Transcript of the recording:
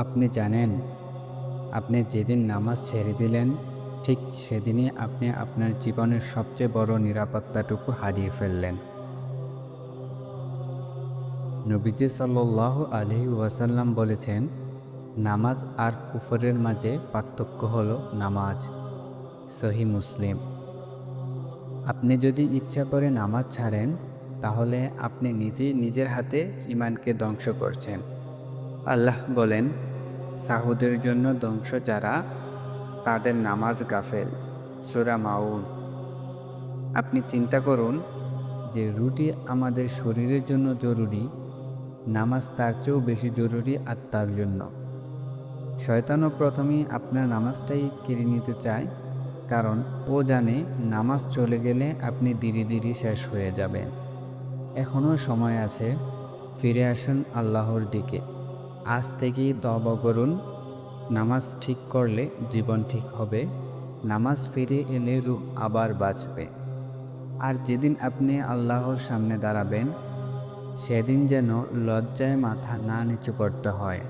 আপনি জানেন, আপনি যেদিন নামাজ ছেড়ে দিলেন, ঠিক সেদিনই আপনি আপনার জীবনের সবচেয়ে বড় নিরাপত্তাটুকু হারিয়ে ফেললেন। নবীজি সাল্লাহ আলহি ওয়াসাল্লাম বলেছেন, নামাজ আর কুফরের মাঝে পার্থক্য হল নামাজ। সহি মুসলিম। আপনি যদি ইচ্ছা করে নামাজ ছাড়েন, তাহলে আপনি নিজে নিজের হাতে ইমানকে ধ্বংস করছেন। আল্লাহ বলেন সাহুদের জন্য ধ্বংস যারা, তাদের নামাজ গাফেল। সুরা মাউন। আপনি চিন্তা করুন যে রুটি আমাদের শরীরের জন্য জরুরি, নামাজ তার চেয়েও বেশি জরুরি আত্মার জন্য। শয়তানও প্রথমেই আপনার নামাজটাই কেড়ে নিতে চায়, কারণ ও জানে নামাজ চলে গেলে আপনি ধীরে ধীরে শেষ হয়ে যাবেন। এখনও সময় আছে, ফিরে আসুন আল্লাহর দিকে। আজ থেকেই তবা করুন। নামাজ ঠিক করলে জীবন ঠিক হবে। নামাজ ফিরে এলে রূপ আবার বাঁচবে। আর যেদিন আপনি আল্লাহর সামনে দাঁড়াবেন, সেদিন যেন লজ্জায় মাথা না নিচু করতে হয়।